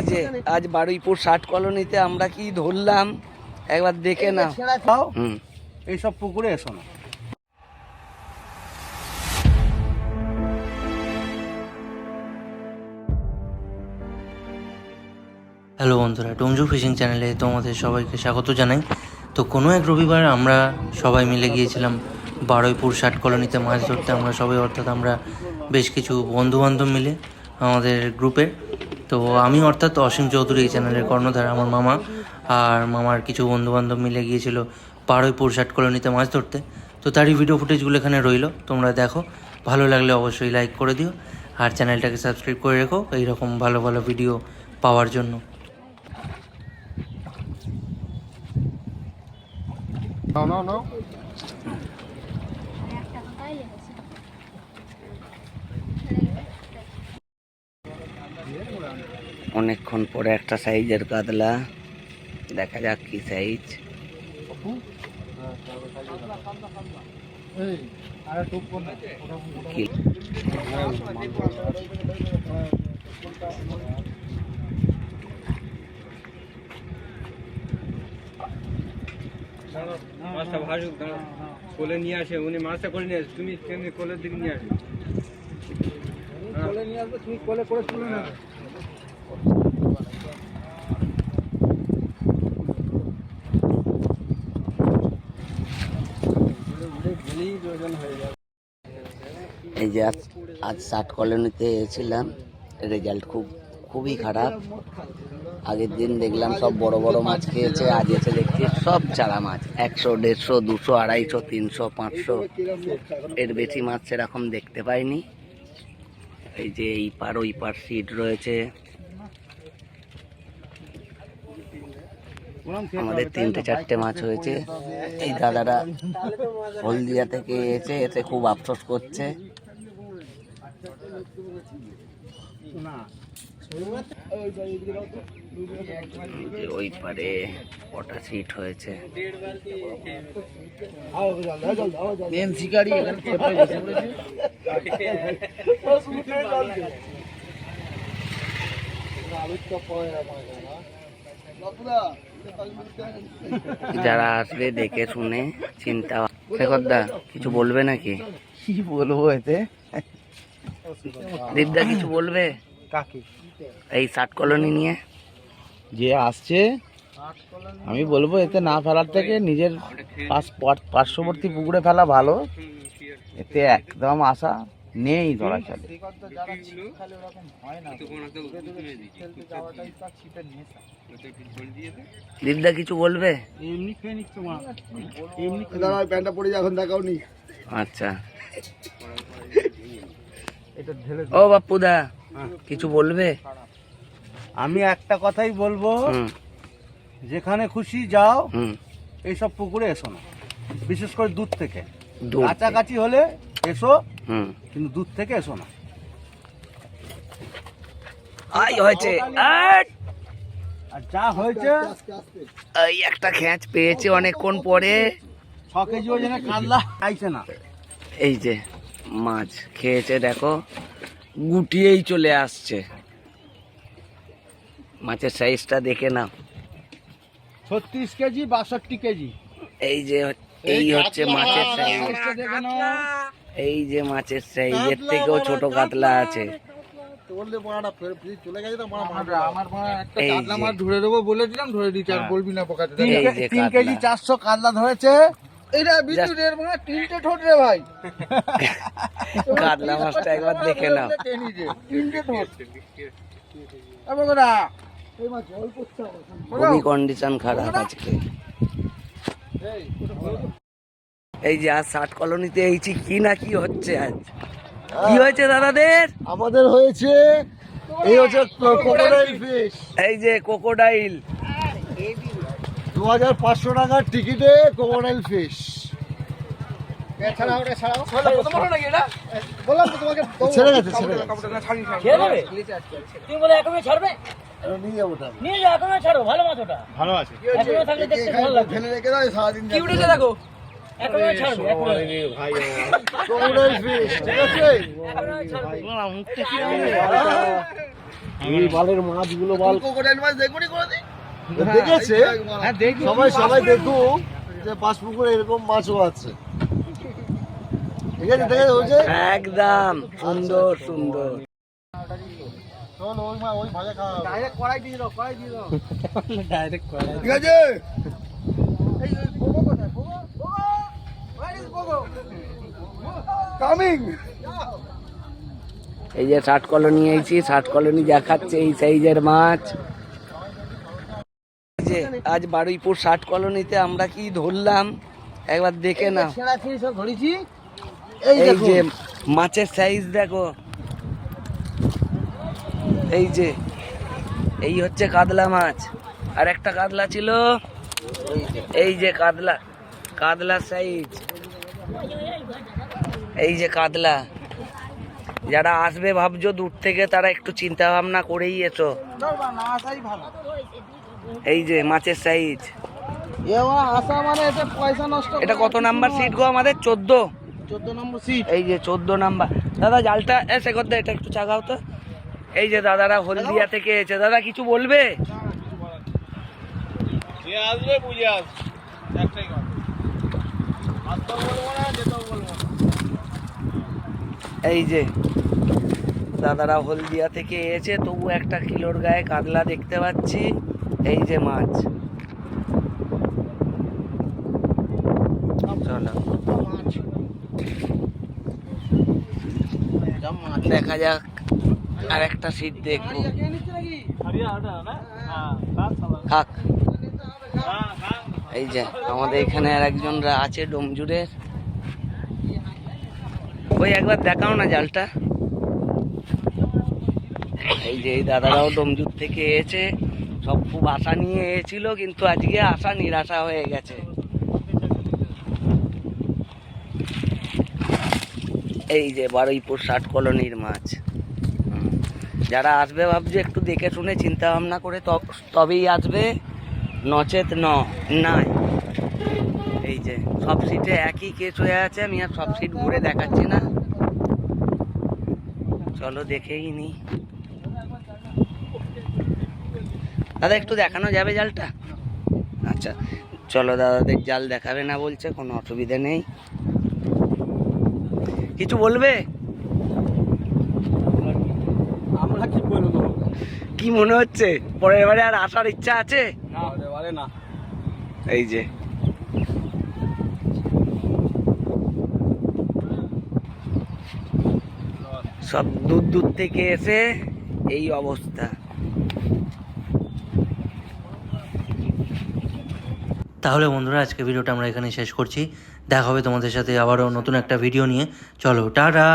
যে আজ বারুইপুর ষাট কলোনিতে আমরা কি ধরলাম? একবার দেখে না খাও। এইসব পুকুরে এসো না। হ্যালো বন্ধুরা টংজু ফিশিং চ্যানেলে তোমাদের সবাইকে স্বাগত জানাই। তো কোনো এক রবিবার আমরা সবাই মিলে গিয়েছিলাম বারুইপুর ষাট কলোনিতে মাছ ধরতে। আমরা সবাই অর্থাৎ আমরা বেশ কিছু বন্ধু বান্ধব মিলে আমাদের গ্রুপের তো আমি অর্থাৎ অসীম চৌধুরী এই চ্যানেলের কর্ণধার আমার মামা আর মামার কিছু বন্ধু বান্ধব মিলে গিয়েছিল বারুইপুর ষাট কলোনিতে মাছ ধরতে। তো তারই ভিডিও ফুটেজগুলো এখানে রইল তোমরা দেখো। ভালো লাগলে অবশ্যই লাইক করে দিও আর চ্যানেলটাকে সাবস্ক্রাইব করে রেখো এইরকম ভালো ভালো ভিডিও পাওয়ার জন্য। নাও নাও নাও অনেকক্ষণ পরে একটা সাইজের কাতলা। দেখা যাক কি সাইজ। কি? মাছটা ভাসুক কোলে নিয়ে আসে উনি মাছটা করে নিয়ে আসে। তুমি কোলের দিকে নিয়ে আসে কোলে নিয়ে আসবে তুমি কোলে করে তুলে নেবে। এই যে আজ আজ ষাট কলোনিতে এসেছিলাম, রেজাল্ট খুব, খুবই খারাপ। আগের দিন দেখলাম সব বড় বড় মাছ খেয়েছে, আজ এসে দেখছি সব চারা মাছ, একশো, দেড়শো, দুশো, আড়াইশো, তিনশো, পাঁচশো। এর বেশি মাছ সেরকম দেখতে পাইনি। এই যে এই পার, ওই পার সিট রয়েছে। আমাদের তিনটে চারটে মাছ হয়েছে। এই দাদারা হলদিয়া থেকে এসে এতে খুব আফসোস করছে। ওই পারে কটা সিট হয়েছে। মেন শিকারি এখানে চেপে বসে পড়েছে। যারা আসবে দেখে শুনে চিন্তা শেখরদা কিছু বলবে নাকি? কি বলব এতে। দীপদা কিছু বলবে? কাকে? এই ষাট কলোনি নিয়ে? যে আসছে আমি বলব এতে না ফেলার থেকে নিজের পার্শ্ববর্তী পুকুরে ফেলা ভালো। এতে একদম আশা। নেই চলে দীপদা কিছু বলবে? এমনি খেয়ে নিচ্ছে মা দাদা প্যান্টটা পরে এখন দেখাও নি আচ্ছা। ও বাপ্পুদা কিছু বলবে? আমি একটা কথাই বলব। যেখানে খুশি যাও এইসব পুকুরে এসো না। বিশেষ করে দূর থেকে। কাছাকাছি হলে এসো হুম। কিন্তু দূর থেকে এসো না। আই হয়েছে। আর যা হয়েছে এই একটা খ্যাঁচ পেয়েছে অনেকক্ষণ পরে। ছ কেজি ওজনে কাতলা খাইছে না। এই যে মাছ খেয়েছে দেখো গুটিয়েই চলে আসছে। মাছের সাইজটা দেখে নাও। ছত্রিশ কেজি বাষট্টি কেজি। এই যে এই হচ্ছে মাছের সাইজ সাইজটা দেখে নাও এই যে মাছের সাইজ এর থেকেও ছোট কাতলা আছে। চারশো কাতলা ধরেছে। এটা বিদ্যুতের মানে তিনটে ঠোঁট রে ভাই। কাতলা মাছটা একবার দেখে নাও। তিনটে ঠোঁট। খুবই কন্ডিশন খারাপ আজকে। এই যে আজ ষাট কলোনিতে এইছি কি না কি হচ্ছে আজ? কি হয়েছে দাদাদের? আমাদের হয়েছে এই হচ্ছে ক্রোকোডাইল ফিশ এই যে কোকোডাইল দু হাজার পাঁচশো টাকার টিকিটে ক্রোকোডাইল ফিশ ছেড়ে গেছে ছেড়ে গেছে। তুমি বলে এখনই ছাড়বে? এটা নিয়ে যাব নিয়ে যাও এখনই ছাড়ো ভালো মাছ ওটা। ভালো আছে। এখনই থাকলে দেখতে ভালো লাগবে। ফেলে রেখে দাও সারাদিন কি উঠেছে দেখো? এই বালের মাছগুলো বল দেখেছে? সবাই সবাই দেখুক যে পাঁচ পুকুরে এরকম মাছও আছে। ঠিক আছে দেখে হয়েছে একদম সুন্দর সুন্দর। ভাজা খাওয়া ডাইরেক্ট কড়াই দিয়ে দাও কড়াই দিয়ে দাও। ডাইরেক্ট করে ঠিক আছে? এই যে ষাট কলোনি এইছি ষাট কলোনি দেখাচ্ছে এই সাইজের মাছ। যে আজ বারুইপুর ষাট কলোনিতে আমরা কি ধরলাম? একবার দেখে না ধরেছি। এই যে মাছের সাইজ দেখো। এই যে এই হচ্ছে কাতলা মাছ। আর একটা কাতলা ছিল এই যে কাতলা কাতলা সাইজ এই যে কাতলা যারা আসবে ভাবছ দূর থেকে, তারা একটু চিন্তা ভাবনা করেই এসো। এই যে মাছের সাইজ। এটা কত নাম্বার সিট গো আমাদের? চোদ্দ? এই যে চোদ্দ নাম্বার। দাদা, জালটা, এ, শেখর এটা একটু চাগাও তো। এই যে দাদারা হলদিয়া থেকে এসেছে দাদা, কিছু বলবে? এই যে দাদারা হলদিয়া থেকে এসে তবু একটা কিলোর গায়ে কাতলা দেখতে পাচ্ছি। এই যে মাছ। চলো। দেখা যাক আর একটা সিট দেখব থাক এই যে, আমাদের এখানে আর একজনরা আছে ডোমজুরের। ওই একবার দেখাও না জালটা। এই যে এই দাদারাও ডোমজুর থেকে এসে সব খুব আশা নিয়ে এসেছিল, কিন্তু আজকে আশা নিরাশা হয়ে গেছে। এই যে বারুইপুর ষাট কলোনির মাছ। যারা আসবে ভাবছে একটু দেখে শুনে, চিন্তা ভাবনা করে তব- তবেই আসবে। নচেত ন নাই। এই যে সব সিটে একই কেস হয়ে আছে আমি আর সব সিট ঘুরে দেখাচ্ছি না। চলো দেখেই নি। দাদা একটু দেখানো যাবে জালটা? আচ্ছা চলো দাদাদের জাল দেখাবে না বলছে কোনো অসুবিধা নেই। কিছু বলবে? আমরা কি বলব কি মনে হচ্ছে? পরের বারে আর আসার ইচ্ছা আছে? না এবারে না। এই যে। সব দূর দূর থেকে এসে এই অবস্থা। তাহলে বন্ধুরা আজকে ভিডিওটা আমরা এখানে শেষ করছি। দেখা হবে তোমাদের সাথে আবারও নতুন একটা ভিডিও নিয়ে। চলো, টাটা!